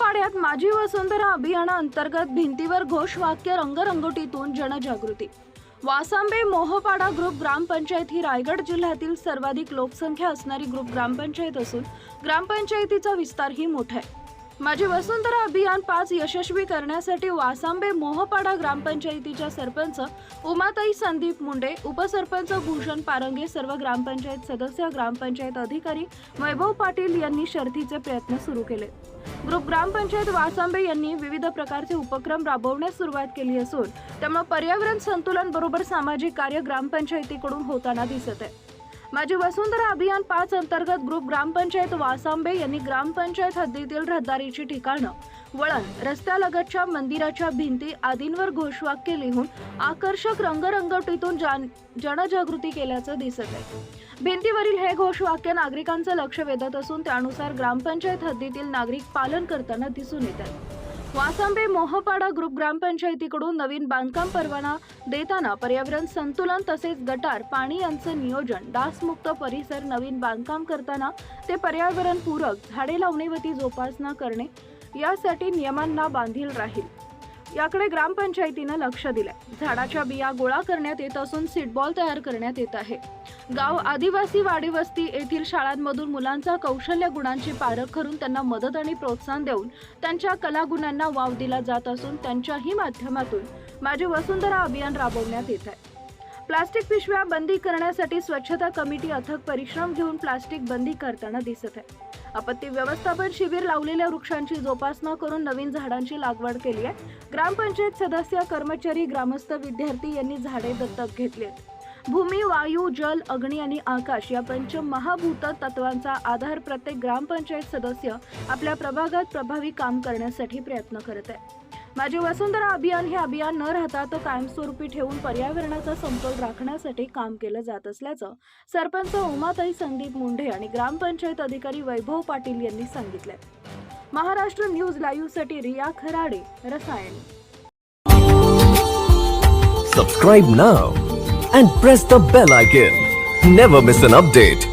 पाड्यात माझी वसुंधरा अभियानाअंतर्गत भिंतीवर घोषवाक्य रंगरंगोटीतून जनजागृती. वासांबे मोहपाडा ग्रुप ग्रामपंचायत ही रायगड जिल्ह्यातील सर्वाधिक लोकसंख्या असणारी ग्रुप ग्रामपंचायत असून ग्रामपंचायतीचा विस्तारही मोठा आहे. माझी वसुंधरा अभियान पाच यशस्वी करण्यासाठी वासांबे मोहपाडा ग्रामपंचायतीच्या सरपंच उमाताई संदीप मुंडे उपसरपंच भूषण पारंगे सर्व ग्रामपंचायत सदस्य ग्रामपंचायत अधिकारी वैभव पाटील यांनी शर्थीचे प्रयत्न सुरू केले. ग्रुप ग्रामपंचायत वासांबे यांनी विविध प्रकारचे उपक्रम राबवण्यास सुरुवात केली असून त्यामुळे पर्यावरण संतुलन बरोबर सामाजिक कार्य ग्रामपंचायतीकडून होताना दिसत आहे. माझी वसुंधरा अभियान पाच अंतर्गत ग्रुप ग्रामपंचायत वासांबे यांनी ग्रामपंचायत हद्दीतील रहदारीची ठिकाणं वळण रस्त्यालगतच्या मंदिराच्या भिंती आदींवर घोषवाक्य लिहून आकर्षक रंगरंगटीतून जान जनजागृती केल्याचं दिसत आहे. भिंतीवरील हे घोषवाक्य नागरिकांचं लक्ष वेधत असून त्यानुसार ग्रामपंचायत हद्दीतील नागरिक पालन करताना दिसून येत आहे. वासांबे मोहपाडा ग्रुप ग्रामपंचायतीकडून नवीन बांधकाम परवाना देताना पर्यावरण संतुलन तसेच गटार पाणी यांचं नियोजन डासमुक्त परिसर नवीन बांधकाम करताना ते पर्यावरण पूरक झाडे लावणे व ती जोपासना करणे यासाठी नियमांना बांधील राहील. याकडे ग्रामपंचायतीनं लक्ष दिलंय. झाडाच्या बिया गोळा करण्यात येत असून सीटबॉल तयार करण्यात येत आहे. गाव आदिवासी वाडीवस्ती येथील शाळांमधून मुलांचा कौशल्य गुणांची पारख करून त्यांना मदत आणि प्रोत्साहन देऊन त्यांच्या कलागुणांना वाव दिला जात असून त्यांच्याही माध्यमातून माझी वसुंधरा अभियान राबवण्यात येत आहे. प्लास्टिक पिशव्या बंदी करण्यासाठी स्वच्छता कमिटी अथक परिश्रम घेऊन प्लास्टिक बंदी करताना दिसत आहे. आपत्ती व्यवस्थापन शिबिर लावलेल्या वृक्षांची जोपासना करून नवीन झाडांची लागवड केली आहे. ग्रामपंचायत सदस्य कर्मचारी ग्रामस्थ विद्यार्थी यांनी झाडे दत्तक घेतली आहेत. भूमी वायू जल अग्नी आणि आकाश या पंच महाभूत तत्वांचा आधार प्रत्येक ग्रामपंचायत सदस्य आपल्या प्रभागात प्रभावी काम करण्यासाठी प्रयत्न करत आहे. माझे वसुंधरा अभियान हे अभियान न राहता तो कायमस्वरूपी ठेवून पर्यावरणाचा समतोल राखण्यासाठी काम केलं जात असल्याचं सरपंच उमाताई संदीप मुंढे आणि ग्रामपंचायत अधिकारी वैभव पाटील यांनी सांगितलंय. महाराष्ट्र न्यूज लाईव्हसाठी रिया खराडे रसायन. Subscribe now and press the bell icon never miss an update